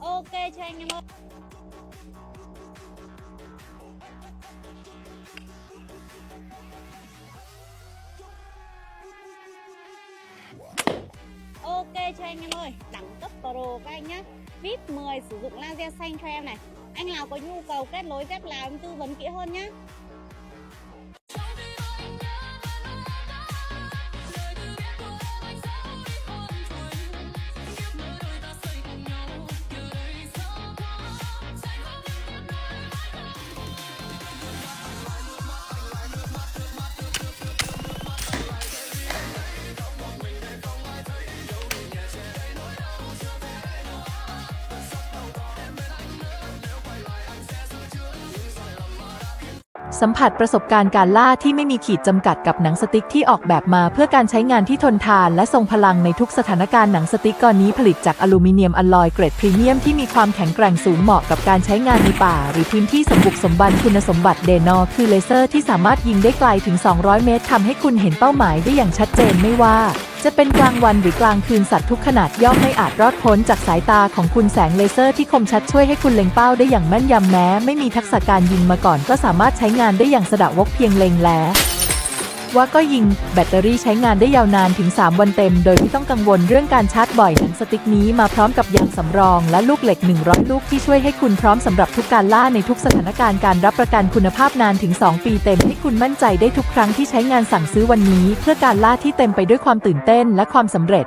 Ok, cho anh em ơi. Ok, cho anh em ơi. Đẳng cấp pro các anh nhá. VIP 10 sử dụng laser xanh cho em này. Anh nào có nhu cầu kết nối dép là em tư vấn kỹ hơn nhá. สัมผัสประสบการณ์การล่าที่ไม่มีขีดจำกัดกับหนังสติ๊กที่ออกแบบมาเพื่อการใช้งานที่ทนทานและทรงพลังในทุกสถานการณ์หนังสติ๊กก้อนนี้ผลิตจากอลูมิเนียมอลลอยเกรดพรีเมียมที่มีความแข็งแกร่งสูงเหมาะกับการใช้งานในป่า หรือพื้นที่สมบุกสมบันคุณสมบัติเดนอคือเลเซอร์ที่สามารถยิงได้ไกลถึง 200 เมตรทำให้คุณเห็นเป้าหมายได้อย่างชัดเจนไม่ว่า จะเป็นกลางวันหรือกลางคืนสัตว์ทุกขนาดย่อมไม่อาจรอดพ้นจากสายตาของคุณแสงเลเซอร์ที่คมชัดช่วยให้คุณเล็งเป้าได้อย่างแม่นยำแม้ ไม่มีทักษะการยิงมาก่อนก็สามารถใช้งานได้อย่างสะดวกเพียงเล็งแล้ว ว่าก็ยิงแบตเตอรี่ใช้งานได้ยาวนานถึง 3 วันเต็ม โดยไม่ต้องกังวลเรื่องการชาร์จบ่อยหนังสติ๊กนี้มาพร้อมกับยางสำรอง และลูกเหล็ก 100 ลูกที่ช่วยให้คุณพร้อมสำหรับทุกการล่าในทุกสถานการณ์การรับประกันคุณภาพนานถึง 2 ปีเต็มให้คุณมั่นใจได้ทุกครั้งที่ใช้งานสั่งซื้อวันนี้ เพื่อการล่าที่เต็มไปด้วยความตื่นเต้นและความสำเร็จ